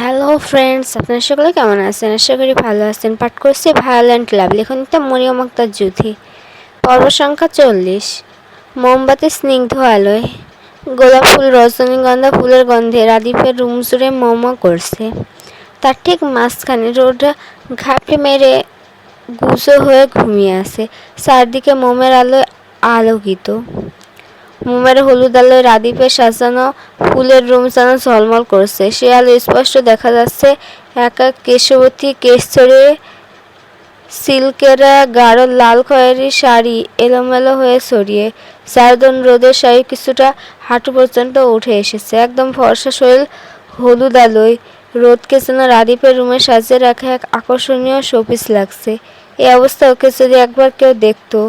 Hello friends আপনারা সকলে কেমন আছেন? আশা করি ভালো আছেন। পাঠ করছি ভায়োলেন্ট লাভ লেখনিতে মরিয়ম আক্তার জুথি পর্ব সংখ্যা চল্লিশ। মোমবাতি স্নিগ্ধ আলোয় গোলাপ ফুল রজনীগন্ধা ফুলের গন্ধে রাদীপের রুম জুড়ে মোমো করছে। তার ঠিক মাঝখানে রোডটা ঘাপটি মেরে গুজো হয়ে ঘুমিয়ে আছে। চারদিকে মোমের আলোয় আলোকিত। মোমের হলুদ আলোয় রাদীপের সাজানো ফুলের রুম যেন ঝলমল করছে। সে আলো স্পষ্ট দেখা যাচ্ছে। এক এক কেশবতী কেশ ছড়িয়ে সিল্কেরা গাঢ় লাল খয়েরি শাড়ি এলোমেলো হয়ে ছড়িয়ে। চারজন রোদের শাড়ি কিছুটা হাঁটু পর্যন্ত উঠে এসেছে। একদম ফর্সা শরীর হলুদ আলোয় রোদকে যেন রাদীপের রুমে সাজিয়ে রাখা এক আকর্ষণীয় শোপিস লাগছে। এই অবস্থা ওকে যদি একবার কেউ দেখতো।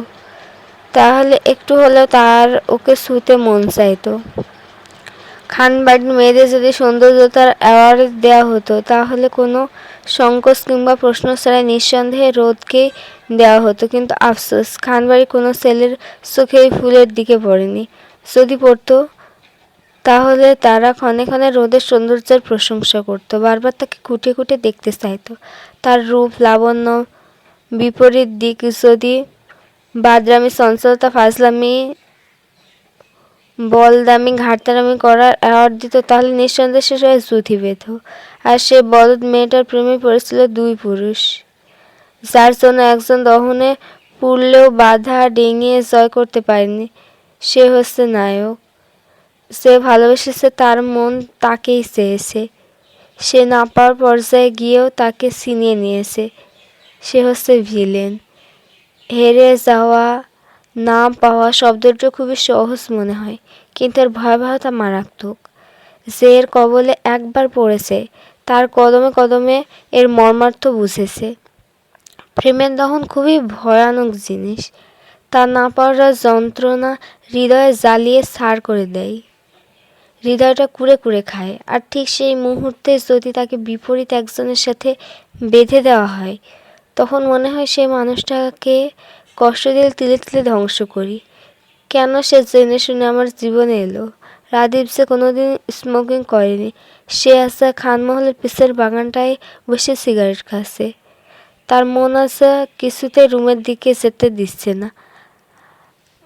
তাহলে একটু হলেও তার ওকে শুতে মন চাইতো। খানবাড়ির মেয়েদের যদি সৌন্দর্যতার অ্যাওয়ার্ড দেওয়া হতো, তাহলে কোনো সংকোচ কিংবা প্রশ্ন ছাড়াই নিঃসন্দেহে রোদকে দেওয়া হতো। কিন্তু আফসোস খানবাড়ি কোনো ছেলের চোখে ফুলের দিকে পড়েনি। যদি পড়তো, তাহলে তারা ক্ষণে ক্ষণে রোদের সৌন্দর্যের প্রশংসা করত, বারবার তাকে খুঁটে খুঁটে দেখতে চাইতো। তার রূপ লাবণ্য বিপরীত দিক যদি বাদরামি চঞ্চলতা ফাজলামি, বলদামি, ঘাটতারামি করার অ্যাওয়ার্ড দিত তাহলে নিঃসন্দেহে সে সবাই জুথি পেত আর সে বলদ মেয়েটার প্রেমে পড়েছিল দুই পুরুষ। যার জন্য একজন দহনে পুড়লেও বাধা ডিঙিয়ে জয় করতে পারেনি। সে হচ্ছে নায়ক। সে ভালোবেসেছে তার মন তাকেই চেয়েছে। সে না পাওয়ার পর্যায়ে গিয়েও তাকে ছিনিয়ে নিয়েছে। সে হচ্ছে ভিলেন। হেরে যাওয়া, না পাওয়া শব্দটা খুবই সহজ মনে হয়, কিন্তু এর ভয়াবহতা মারাত্মক। যে এর কবলে একবার পড়েছে, তার কদমে কদমে এর মর্মার্থ বুঝেছে। প্রেমের দহন খুবই ভয়ানক জিনিস, তা না পাওয়ার যন্ত্রণা হৃদয়ে জ্বালিয়ে সার করে দেয়। হৃদয়টা কুড়ে কুড়ে খায়, আর ঠিক সেই মুহূর্তে যদি তাকে বিপরীত একজনের সাথে বেঁধে দেওয়া হয় তখন মনে হয় সেই মানুষটাকে কষ্ট দিয়ে তিলে তিলে ধ্বংস করি। কেন সে জেনে শুনে আমার জীবনে এলো? রাদীপ যে কোনোদিন স্মোকিং করেনি। সে আছে খানমহলের পিসের বাগানটায় বসে সিগারেট খাচ্ছে। তার মন আছে কিছুতে রুমের দিকে যেতে দিচ্ছে না।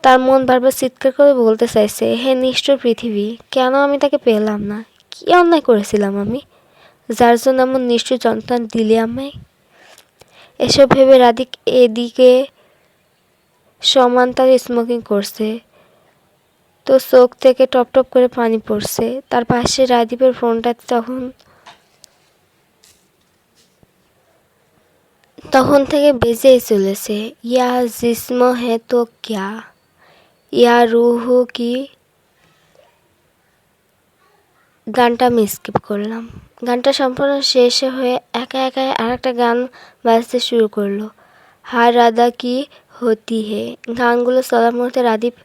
তার মন বারবার চিৎকার করে বলতে চাইছে, হে নিষ্ঠুর পৃথিবী, কেন আমি তাকে পেলাম না? কী অন্যায় করেছিলাম আমি? যার জন্য এমন নিষ্ঠুর যন্ত্রণা দিলে আমায় এসব ভেবে রাধিক এদিকে সমান তার স্মোকিং করছে। তো চোখ থেকে টপ টপ করে পানি পড়ছে। তার পাশে রাদীপের ফোনটাতে তখন তখন থেকে বেজেই চলেছে। ইয়া জিসম হে তো ক্যা? ইয়া রুহ কি? গানটা আমি স্কিপ করলাম। গানটা সম্পূর্ণ শেষে হয়ে একা একা আর একটা গান বাজতে শুরু করল। হার রাধা, কি হতি হে? গানগুলো চলার মুহূর্তে রাদীপ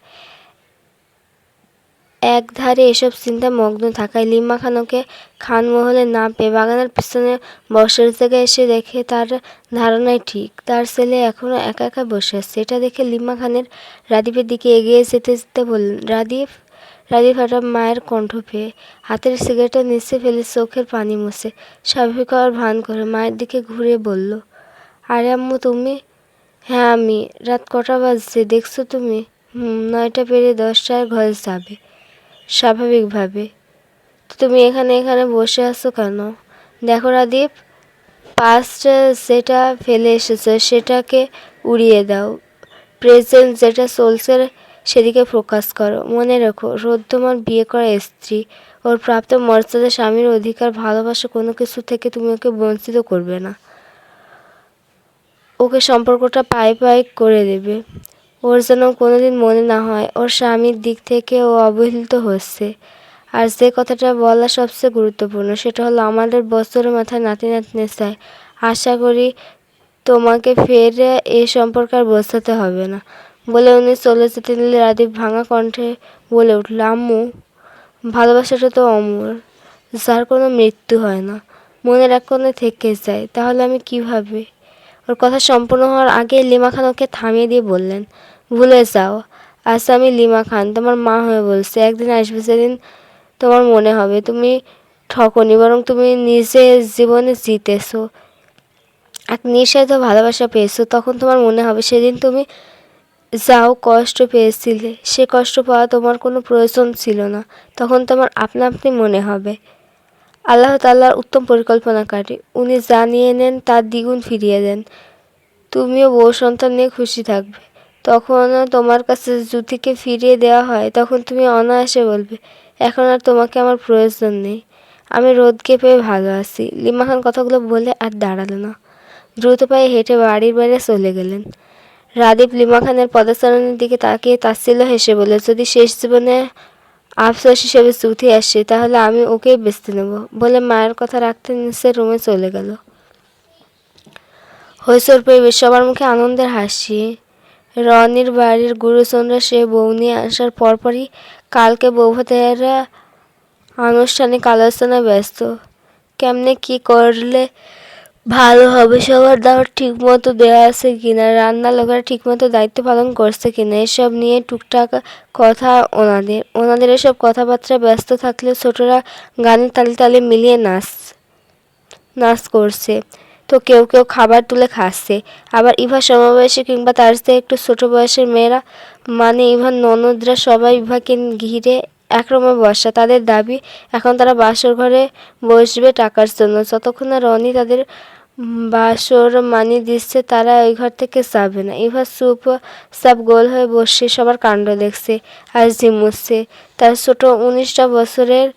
একধারে এসব চিন্তা মগ্ন থাকায় লিমা খানকে খানমহলে না পেয়ে বাগানের পিছনে বসার জায়গায় এসে দেখে তার ধারণাই ঠিক। তার ছেলে এখনও একা একা বসে আছে। এটা দেখে লিমা খানের রাদীপের দিকে এগিয়ে যেতে যেতে বললেন, রাদীপ রাদীপ হঠাৎ মায়ের কণ্ঠ পেয়ে হাতের সিগারেটটা নিচে ফেলে চোখের পানি মুছে স্বাভাবিক হওয়ার ভান করে মায়ের দিকে ঘুরে বলল, আরে আম্মু, তুমি? হ্যাঁ আমি। রাত কটা বাজছে, দেখছ তুমি? নয়টা পেরিয়ে দশটায় ঘরে যাবে, স্বাভাবিকভাবে। তুমি এখানে এখানে বসে আছো কেন? দেখো রাদীপ পাস্টে যেটা ফেলে এসেছে সেটাকে উড়িয়ে দাও। প্রেজেন্ট যেটা চলছে সেদিকে ফোকাস করো। মনে রেখো রোদ তোমার বিয়ে করা স্ত্রী, ওর প্রাপ্ত মর্যাদা, স্বামীর অধিকার, ভালোবাসা কোনো কিছু থেকে তুমি ওকে বঞ্চিত করবে না। ওকে সম্পর্কটা পায়ে পায়ে করে দেবে। ওর যেন কোনোদিন মনে না হয়, ওর স্বামীর দিক থেকে ও অবহেলিত হচ্ছে। আর যে কথাটা বলা সবচেয়ে গুরুত্বপূর্ণ, সেটা হলো আমাদের বছরের মাথায় নাতি নাতনি চায় আশা করি তোমাকে ফের এ সম্পর্কে আর বোঝাতে হবে না। বলে উনি চলে যেতে নিলে রাদীপ ভাঙা কণ্ঠে বলে উঠল, আম্মু, ভালোবাসাটা তো অমর, যার কোনো মৃত্যু হয় না, মনের এক কোণে থেকে যায়, তাহলে আমি কীভাবে? ওর কথা সম্পূর্ণ হওয়ার আগে লিমা খান ওকে থামিয়ে দিয়ে বললেন, ভুলে যাও, আজ আমি লিমা খান, তোমার মা হয়ে বলছে, একদিন আসবে সেদিন তোমার মনে হবে, তুমি ঠকনি, বরং তুমি নিজে জীবনে জিতেছো, এক নিঃস্বার্থ ভালোবাসা পেয়েছ, তখন তোমার মনে হবে সেদিন তুমি যাও, কষ্ট পেয়েছিলে। সে কষ্ট পাওয়া তোমার কোনো প্রয়োজন ছিল না। তখন তোমার আপনা আপনি মনে হবে। আল্লাহ তাল্লাহর উত্তম পরিকল্পনাকারী। উনি জানিয়ে নেন তার দ্বিগুণ ফিরিয়ে দেন। তুমিও বউ সন্তান নিয়ে খুশি থাকবে। তখন তোমার কাছে জুতিকে ফিরিয়ে দেওয়া হয়, তখন তুমি অনায়াসে বলবে, এখন আর তোমাকে আমার প্রয়োজন নেই। আমি রোদকে পেয়ে ভালো আছি। লিমা খান কথাগুলো বলে আর দাঁড়াল না। দ্রুত পায়ে হেঁটে বাড়ির বাইরে চলে গেলেন। রাদীপ লিমা খানের পদাচারণের দিকে তাকিয়ে তাচ্ছিল হেসে বলে যদি শেষ জীবনে আফসোস হিসেবে চুথি আসে, তাহলে আমি ওকেই বেচতে নেব। বলে মায়ের কথা রাখতে নিচে রুমে চলে গেল। হৈসর পরিবেশ, সবার মুখে আনন্দের হাসি। রনির বাড়ির গুরুচন্দ্র সে বউ নিয়ে আসার পরপরই কালকে বৌভাতেরা আনুষ্ঠানিক আলোচনায় ব্যস্ত। কেমনে কি করলে ভালো হবে, সবার দাবার ঠিক মতো দেওয়া আছে কিনা রান্নার লোকেরা ঠিক মতো দায়িত্ব পালন করছে কিনা, এসব নিয়ে টুকটাক কথা ওনাদের। ওনাদের এসব কথাবার্তা ব্যস্ত থাকলে ছোটরা গানের তালে তালে মিলিয়ে নাচ নাচ করছে। তো কেউ কেউ খাবার তুলে খাচ্ছে। আবার ইভা সমবয়সী কিংবা তার চেয়ে একটু ছোট বয়সের মেয়েরা মানে ইভার ননদরা সবাই ইভাকে ঘিরে একরমে বসা তাদের দাবি, এখন তারা বাসর ঘরে বসবে টাকার জন্য। যতক্ষণ না রনি তাদের বাসর মানি দিচ্ছে, তারা ওই ঘর থেকে যাবে না। এবার সুপ সাপ গোল হয়ে বসে সবার কাণ্ড দেখছে আর ঝিমুচ্ছে তার ছোট উনিশটা বছরের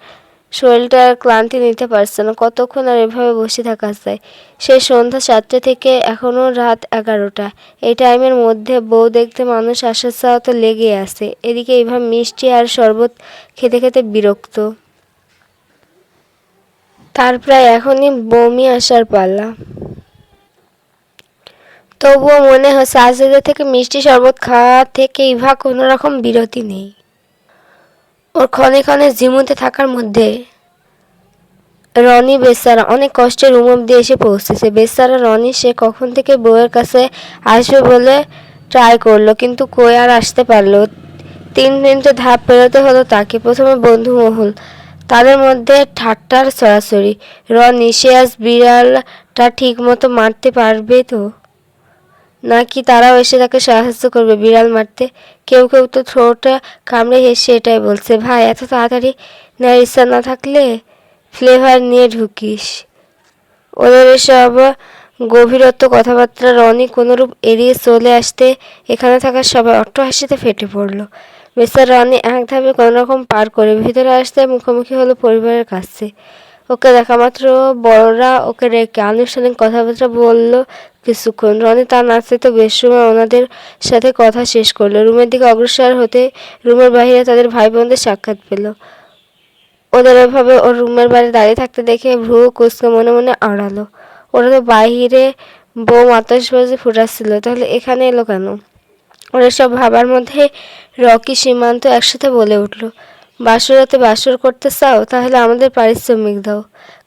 শরীরটা আর ক্লান্তি নিতে পারছে না। কতক্ষণ আর এভাবে বসে থাকা যায়? সেই সন্ধ্যা সাতটা থেকে এখনও রাত এগারোটা। এই টাইমের মধ্যে বউ দেখতে মানুষ আসার চাওয়া তো লেগে আছে। এদিকে এভাবে মিষ্টি আর শরবত খেতে খেতে বিরক্ত। তার প্রায় এখনই বমি আসার পাল্লা। তবুও মনে হচ্ছে সাজেদের থেকে মিষ্টি শরবত খাওয়া থেকে ইভা কোনো রকম বিরতি নেই। ওর ক্ষণে ক্ষণে ঝিমুতে থাকার মধ্যে রনি বেসারা অনেক কষ্টে রুম অব্দি এসে পৌঁছেছে। বেসারা রনি সে কখন থেকে বউয়ের কাছে আসবে বলে ট্রাই করল, কিন্তু কই আর আসতে পারল? তিন মিনিটে ধাপ পেরোতে হলো তাকে। প্রথমে বন্ধু মহল, তাদের মধ্যে ঠাট্টার সরাসরি। রনি, সে আজ বিড়ালটা ঠিক মতো মারতে পারবে তো? নাকি তারাও এসে তাকে সাহায্য করবে বিড়াল মারতে? কেউ কেউ তো থ্রোটা কামড়ে হেসে এটাই বলছে। ভাই, এত তাড়াতাড়ি নেওয়ার ইচ্ছা না থাকলে ফ্লেভার নিয়ে ঢুকিস। ওদের এসব গভীরত্ব কথাবার্তা রনি কোনোরূপ এড়িয়ে চলে আসতে এখানে থাকা সবাই অট্ট হাসিতে ফেটে পড়ল। মিস্টার রনি এক ধাপে কোনোরকম পার করে ভিতরে আসতে মুখোমুখি হলো পরিবারের কাছে। ওকে দেখা মাত্র, বড়রা ওকে রেখে আনুষ্ঠানিক কথাবার্তা বলল কিছুক্ষণ। রনি তার নাচতে তো বেশ সময় ওনাদের সাথে কথা শেষ করল। রুমের দিকে অগ্রসর হতে রুমের বাইরে তাদের ভাই বোনদের সাক্ষাৎ পেল। ওদের এভাবে ওর রুমের বাইরে দাঁড়িয়ে থাকতে দেখে ভ্রু কুচকে মনে মনে আড়ালো। ওরা তো বাইরে বউ আতসবাজি ফুটাচ্ছিল, তাহলে এখানে এলো কেন? ওরা সব ভাবার মধ্যে রকি সীমান্ত একসাথে বলে উঠল। বাসরাতে বাসর করতে চাও, তাহলে আমাদের পারিশ্রমিক দাও।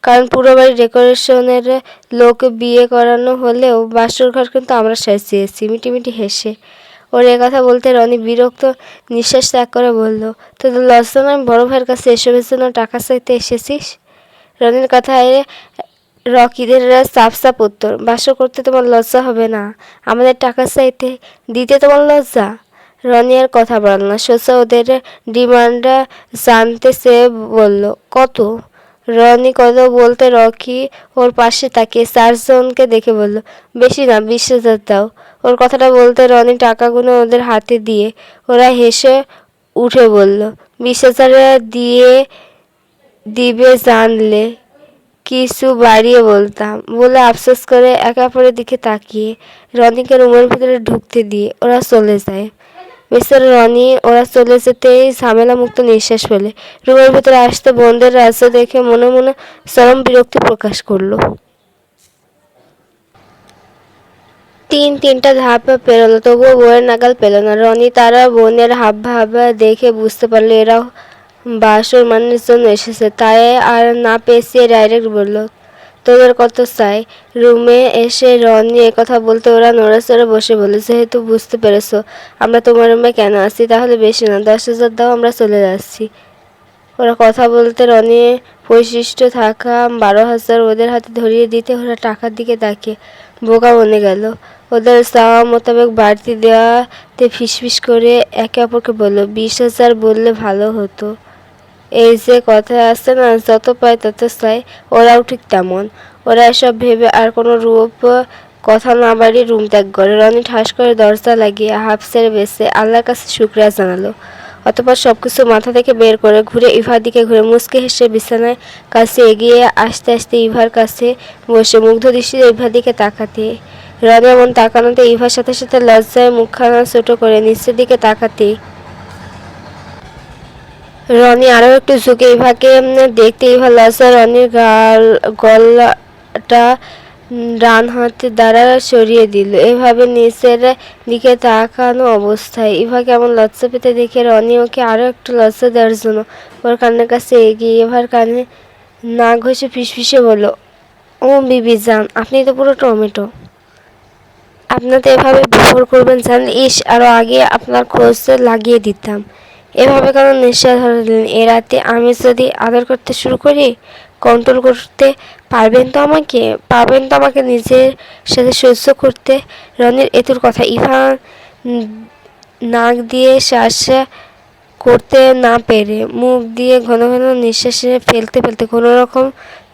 কারণ পুরো বাড়ি ডেকোরেশনের লোক বিয়ে করানো হলেও বাসর ঘর কিন্তু আমরা সাজিয়েছি। মিটিমিটি হেসে ওর এ কথা বলতে রনি বিরক্ত নিঃশ্বাস ত্যাগ করে বলল তোদের লজ্জা নয় বড় ভাইয়ের কাছে এসবের জন্য টাকা চাইতে এসেছিস? রনির কথায় রকিদের সাফ সাফ উত্তর বাস করতে তোমার লজ্জা হবে না। আমাদের টাকা চাইতে দিতে তোমার লজ্জা? রনি আর কথা বলল না। সোজা ওদের ডিমান্ড জানতে সে বলল, কত? রনি কত বলতে রকি ওর পাশে তাকিয়ে চারজনকে দেখে বলল, বেশি না, বিশ হাজার দাও। ওর কথাটা বলতে রনি টাকাগুলো ওদের হাতে দিয়ে ওরা হেসে উঠে বলল, বিশ হাজার দিয়ে দিবে জানলে কিছু বাড়িয়ে বলতাম। বলে আফসোস করে একে অপরের দিকে তাকিয়ে রনিকে রুমের ভিতরে ঢুকতে দিয়ে ওরা চলে যায়। মিস্টার রনি, ওরা চলে যেতেই ঝামেলা মুক্ত নিঃশ্বাস ফেলে। রুমের ভিতরে আসতে বোনদের রাস্তা দেখে মনে মনে চরম বিরক্তি প্রকাশ করল। তিন তিনটা ধাপ পেরোলো, তবুও বইয়ের নাগাল পেল না। রনি, তারা বোনের হাব ভাব দেখে বুঝতে পারল, এরা বাসর মানের জন্য এসেছে। তাই আর না পেঁচিয়ে ডাইরেক্ট বলল তোদের কত চাই? রুমে এসে রনি কথা বলতে ওরা নড়াচড়ে বসে বলে যেহেতু বুঝতে পেরেছ, আমরা তোমার রুমে কেন আসি তাহলে বেশি না, দশ হাজার দাও, আমরা চলে যাচ্ছি। ওরা কথা বলতে রনি বৈশিষ্ট্য থাকা বারো হাজার ওদের হাতে ধরিয়ে দিতে ওরা টাকার দিকে তাকিয়ে বোকা মনে গেল। ওদের চাওয়া মোতাবেক বাড়তি দেওয়াতে ফিসফিস করে একে অপরকে বলল, বিশ হাজার বললে ভালো হতো। এই যে কথায় আছে না, যত পায় তত চায়। ওরাও ঠিক তেমন। ওরা এসব ভেবে আর কোনো রূপ, কথা না বাড়িয়ে রুম ত্যাগ করে। রনি ঠাস করে দরজা লাগিয়ে হাফ সেরে বেসে আল্লাহর কাছে শুক্রিয়া জানালো। অতপর সবকিছু মাথা থেকে বের করে ঘুরে ইভার দিকে ঘুরে মুসকে হেসে বিছানায় কাছে এগিয়ে আসতে আসতে ইভার কাছে বসে মুগ্ধ দৃষ্টিতে ইভার দিকে তাকাতে। রনি এমন তাকানোতে ইভার সাথে সাথে লজ্জায় মুখখানা ছোটো করে নিচের দিকে তাকাতে। রনি আরও একটু ঝুঁকে ইভাকে উম, দেখতে ইভা লজ্জা রনির গাল গলাটা ডান হাতে দ্বারা সরিয়ে দিল। এভাবে নিচের দিকে তাকানো অবস্থায়। ইভা কেমন লজ্জা পেতে দেখে রনি ওকে আরও একটু লজ্জা দেওয়ার জন্য ওর কানের কাছে এগিয়ে এভার কানে না ঘষে ফিসফিসে বলল ও বিবি যান আপনি তো পুরো টমেটো। আপনার তো এভাবে ব্যবহার করবেন জান ইস আরও আগে আপনার খোঁজ লাগিয়ে দিতাম। এভাবে কেন নিঃশ্বাস ধরলেন এ রাতে আমি যদি আদর করতে শুরু করি কন্ট্রোল করতে পারবেন তো আমাকে? পারবেন তো আমাকে নিজের সাথে সহ্য করতে? রনির এতুর কথা উম, নাক দিয়ে শ্বাস করতে না পেরে মুখ দিয়ে ঘন ঘন নিঃশ্বাস ফেলতে ফেলতে কোনো রকম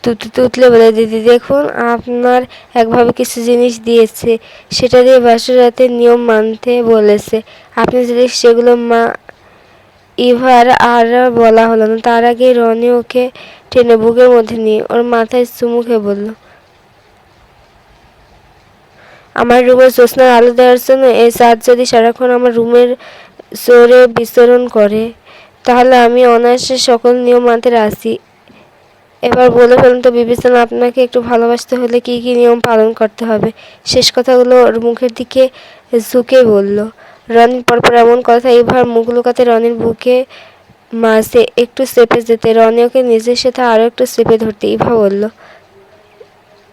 তুতু তুতলে বলে দিদি দেখুন আপনার একভাবে কিছু জিনিস দিয়েছে। সেটা দিয়ে বাসর রাতে নিয়ম মানতে বলেছে। আপনি যদি সেগুলো মা ইভার আর বলা হলো না। তার আগে রনি ওকে টেনে বুকের মধ্যে নিয়ে ওর মাথায় চুমু বলল, আমার রুমের জ্যোৎস্নার আলো দেওয়ার জন্য এই চাঁদ যদি সারাক্ষণ আমার রুমের জোরে বিচরণ করে, তাহলে আমি অনায়াসে সকল নিয়ম মানতে রাজি। এবার বলে ফেলুন তো বিবেচনা, আপনাকে একটু ভালোবাসতে হলে কি কি নিয়ম পালন করতে হবে? শেষ কথাগুলো ওর মুখের দিকে ঝুঁকে বলল রনির পরপর এমন কথা এবার মুখ লুকাতে রনির বুকে মাঝে একটু চেপে যেতে, রনি ওকে নিজের সাথে আরও একটু চেপে ধরতে ইভা বলল,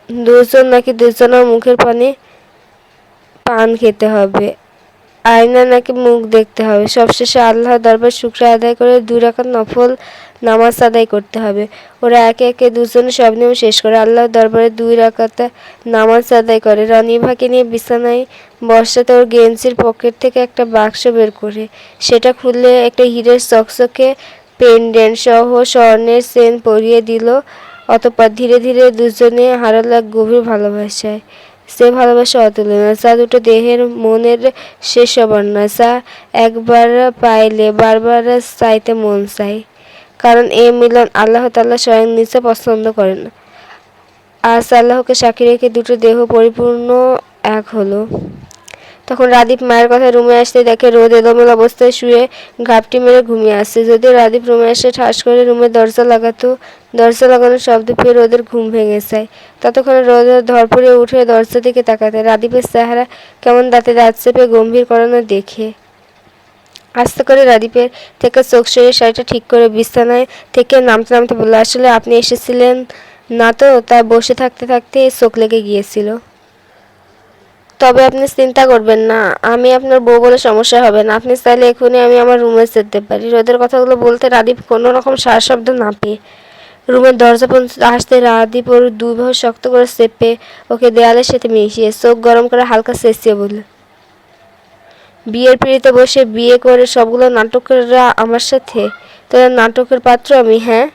দুজন নাকি দুজনের মুখের পানে পান খেতে হবে। আয়না নাকি মুখ দেখতে হবে। সবশেষে আল্লাহর দরবার শুক্র আদায় করে দুই রাকাত নফল নামাজ আদায় করতে হবে। ওরা একে একে দুজনে সব নিয়ম শেষ করে আল্লাহর দরবারে দুই রাকাত নামাজ আদায় করে। রনিভাকে নিয়ে বিছানায় বর্ষাতে ওর গেঞ্জির পকেট থেকে একটা বাক্স বের করে। সেটা খুলে একটা হিরের চকচকে পেন্ডেন্ট সহ স্বর্ণের চেন পরিয়ে দিল। অতপর ধীরে ধীরে দুজনে হারাল এক গভীর ভালোবাসায় সে ভালোবাসা অতুলনীয় যা দুটো দেহের মনের শেষ অবর্ণা। যা একবার পাইলে বারবার চাইতে মন চাই কারণ এই মিলন আল্লাহ তাল্লাহ স্বয়ং নিজে পছন্দ করেন। আজ আল্লাহকে সাক্ষী রেখে দুটো দেহ পরিপূর্ণ এক হলো। তখন রাদীপ মায়ের কথা রুমে আসতে দেখে রোদ এলোমেলো অবস্থায় শুয়ে ঘাপটি মেরে ঘুমিয়ে আসছে যদিও রাদীপ রুমে এসে ঠাস করে রুমে দরজা লাগাতো, দরজা লাগানোর শব্দ পেয়ে রোদের ঘুম ভেঙে যায়। ততক্ষণে রোদ ধরপড়ে উঠে দরজা দিকে তাকাতে, রাদীপের চেহারা কেমন দাঁতে দাঁত চেপে গম্ভীর করানো দেখে। আস্তে করে রাদীপের থেকে চোখ সরিয়ে শাড়িটা ঠিক করে বিছানায় থেকে নামতে নামতে বলল, আসলে আপনি এসেছিলেন না তো? তা বসে থাকতে থাকতে চোখ লেগে গিয়েছিল। তবে আপনি চিন্তা করবেন না, আমি আপনার বউ বলে সমস্যা হবে না। আপনি চাইলে এখনই আমি আমার রুমে যেতে পারি। রোদের কথাগুলো বলতে রাদীপ কোনো রকম সার শব্দ না পেয়ে রুমের দরজা পর্যন্ত আসতে রাদীপ ওর দুই শক্ত করে চেপে ওকে দেয়ালের সাথে মিশিয়ে চোখ গরম করে হালকা চেঁচিয়ে বলল, বিয়ের পিড়িতে বসে বিয়ে করে সবগুলো নাটকেরা আমার সাথে? তোদের নাটকের পাত্র আমি হ্যাঁ?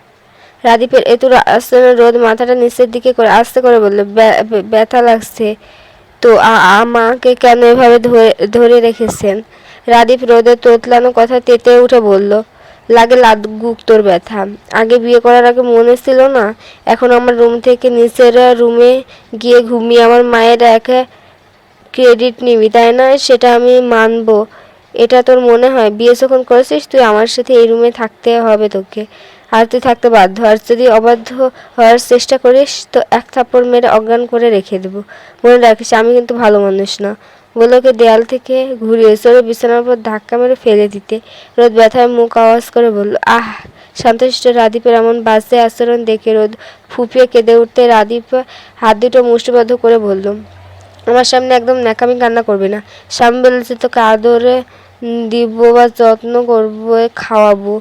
রাদীপের এতুর আস্তনে রোদ মাথাটা নিচের দিকে করে আস্তে করে বলল "ব্যা- ব্যা- ব্যথা লাগছে। তো আমাকে কেন এভাবে ধরে ধরে রেখেছেন? রাদীপ রোদে তোতলানো কথা তেতে উঠে বলল, লাগে লাগুক তোর ব্যথা। আগে বিয়ে করার আগে মনে ছিল না? এখন আমার রুম থেকে নিচের রুমে গিয়ে ঘুমিয়ে আমার মায়ের একা ক্রেডিট নিবি, তাই না? সেটা আমি মানব। এটা তোর মনে হয়? বিয়ে যখন করেছিস তুই আমার সাথে এই রুমে থাকতে হবে তোকে। আর তুই থাকতে বাধ্য আর যদি অবাধ্য হওয়ার চেষ্টা করিস, তো এক থাপ্পড় মেরে অজ্ঞান করে রেখে দেবো। মনে রাখিস, আমি কিন্তু ভালো মানুষ না। বলে ওকে দেয়াল থেকে ঘুরিয়ে চড়ে বিছানার উপর ধাক্কা মেরে ফেলে দিতে। রোদ ব্যথায় মুখ আওয়াজ করে বলল, আহ! শান্তশিষ্ট রাদীপের এমন বাজে আচরণ দেখে রোদ ফুপিয়ে কেঁদে উঠতে রাদীপ হাত দুটো মুষ্টিবদ্ধ করে বলল, আমার সামনে একদম ন্যাকামি কান্না করবে না। স্বামী বলেছে তোকে আদরে দিব বা যত্ন করব খাওয়াবো।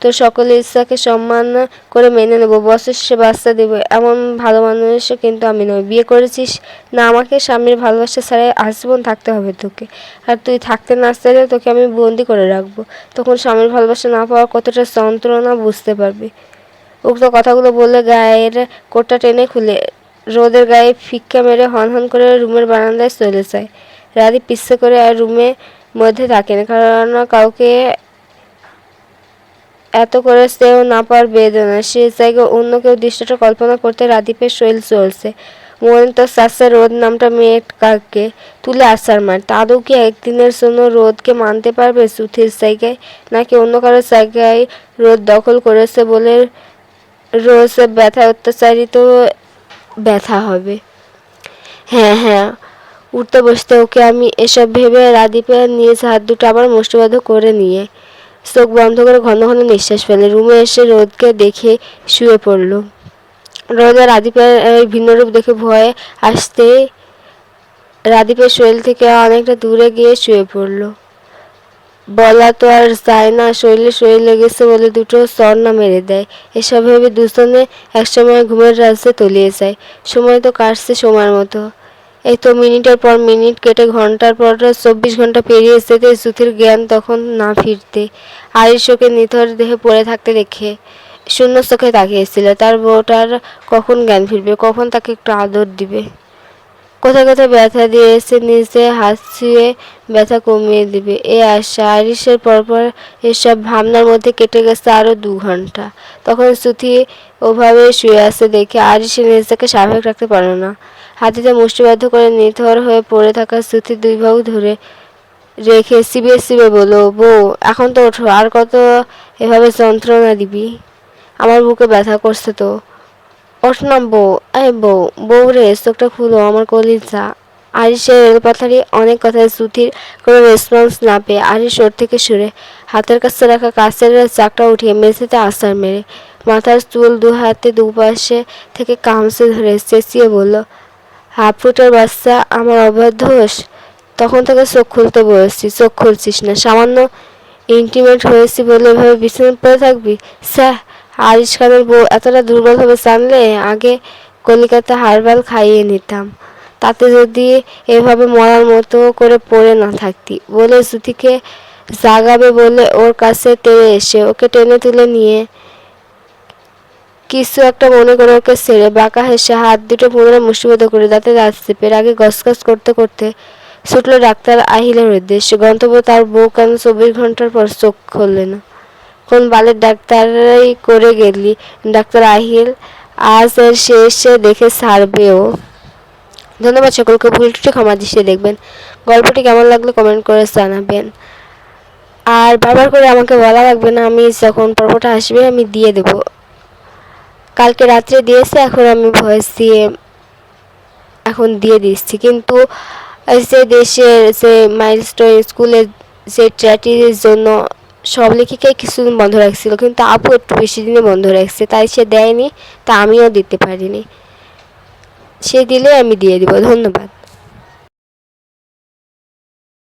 তো সকলের ইচ্ছাকে সম্মান করে মেনে নেব। বছর সে বাচ্চা দেবো। এমন ভালো মানুষ কিন্তু আমি নই। বিয়ে করেছিস না আমাকে, স্বামীর ভালোবাসা ছাড়াই আজীবন থাকতে হবে তোকে। আর তুই থাকতে না চাইলে তোকে আমি বন্দি করে রাখব। তখন স্বামীর ভালোবাসা না পাওয়ার কতটা যন্ত্রণা বুঝতে পারবি। উক্ত কথাগুলো বলে গায়ের কোটটা টেনে খুলে রোদের গায়ে ফিক্কা মেরে হন হন করে রুমের বারান্দায় চলে যায়। রাধি পিচ্ছে করে আর রুমে মধ্যে থাকে না কারণ কাউকে এত করে সেও না পার বেদনা। সে জায়গায় অন্য কেউ দৃশ্যটা কল্পনা করতে রাদীপের শৈল চলছে। মনে তো চাচ্ছে রোদ নামটা মেয়ে কাকে তুলে আসার মার। আদৌ কি একদিনের জন্য রোদকে মানতে পারবে সুথির জায়গায়? নাকি অন্য কারও জায়গায় রোদ দখল করেছে বলে রোজ ব্যথা অত্যাচারিত ব্যথা হবে? হ্যাঁ হ্যাঁ উঠতে বসতে ওকে আমি এসব ভেবে রাদীপে নিয়েছে হাত দুটো আবার মুষ্টিবদ্ধ করে নিয়ে চোখ বন্ধ করে ঘন ঘন নিঃশ্বাস ফেলে। রুমে এসে রোদকে দেখে শুয়ে পড়ল। রোদের রাদীপের এই ভিন্ন রূপ দেখে ভয়ে আসতে রাদীপের শরীর থেকে অনেকটা দূরে গিয়ে শুয়ে পড়ল। বলা তো আর যায় না, শরীরে শরীর লেগেছে বলে দুটো স্তর না মেরে দেয়। এসব ভেবে দুজনে একসময় ঘুমের রাজ্যে তলিয়ে যায়। সময় তো কাটছে সময়ের মতো। এই তো মিনিটের পর মিনিট কেটে ঘণ্টার পর চব্বিশ ঘণ্টা পেরিয়ে যেতে সুথির জ্ঞান তখন না ফিরতে। আরিস ওকে নিথর দেহে পড়ে থাকতে দেখে, শূন্য চোখে তাকিয়েছিল তার বউটার কখন জ্ঞান ফিরবে? কখন তাকে একটু আদর দিবে? কোথায় কোথায় ব্যথা দিয়েছে নিজে হাত ছুঁয়ে ব্যথা কমিয়ে দিবে। এ আশা, আরিসের পরপর এসব ভাবনার মধ্যে কেটে গেছে আরও দু ঘণ্টা। তখন শ্রুতি ওভাবে শুয়ে আছে দেখে আরিসে নিজেকে স্বাভাবিক রাখতে পারে না। হাতিতে মুষ্টিবদ্ধ করে নিথর হয়ে পড়ে থাকা শ্রুতি দুই বাহু ধরে রেখে সিবে সিবে বলো বউ, এখন তো ওঠো, আর কত এভাবে যন্ত্রণা দিবি? আমার বুকে ব্যথা করছে তো। ওঠ না বউ এই বউ বউ রে, চোখটা খুলো, আমার কলিজা। আরিসের রেলপাথারি অনেক কথায় শ্রুতির কোনো রেসপন্স না পেয়ে আরিস ওর থেকে সরে হাতের কাছে রাখা কাছের চাকটা উঠিয়ে মেঝেতে আসার মেরে মাথার চুল দু হাতে দুপাশে থেকে কামছে ধরে চেঁচিয়ে বলল হাফ ফুটের বাচ্চা আমার অবাধ্য হোস? তখন থেকে চোখ খুলতে বলেছি, চোখ খুলছিস না। সামান্য ইন্টিমেট হয়েছি বলে এভাবে বিছানা পড়ে থাকবি? স্যার আরিশ খানের বউ এতটা দুর্বলভাবে জানলে আগে কলিকাতা হারবাল খাইয়ে নিতাম। তাতে যদি এভাবে মরার মতো করে পড়ে না থাকতি, বলে শ্রুতিকে জাগাবে বলে ওর কাছে টেনে এসে ওকে টেনে তুলে নিয়ে কিছু একটা মনে করে ওকে ছেড়ে বাঁকা হেসে হাত দুটো পুনরায় মুষ্টিবদ্ধ করে দাঁতে দাঁত চেপে আগে গসগস করতে করতে ছুটলো ডাক্তার আহিলের উদ্দেশ্যে। গন্তব্য তার বউ কেন চব্বিশ ঘণ্টার পর চোখ খুললে না? কোন বালের ডাক্তারই করে গেলি। ডাক্তার আহিল, আজ এর শেষে দেখে ছাড়বেও ধন্যবাদ সকলকে, ভুল ত্রুটি ক্ষমা দৃষ্টি দেখবেন। গল্পটি কেমন লাগল কমেন্ট করে জানাবেন। আর বারবার করে আমাকে বলা লাগবে না, আমি যখন পর্বটা আসবে আমি দিয়ে দেব। কালকে রাত্রে দিয়েছে, এখন আমি ভয়েস দিয়ে এখন দিয়ে দিচ্ছি। কিন্তু যে দেশের যে মাইলস্টোন স্কুলের যে ট্র্যাটির জন্য সব লেখিকাই কিছুদিন বন্ধ রাখছিল, কিন্তু আপু একটু বেশি দিনে বন্ধ রাখছে, তাই সে দেয়নি, তা আমিও দিতে পারিনি। সে দিলে আমি দিয়ে দিব, ধন্যবাদ।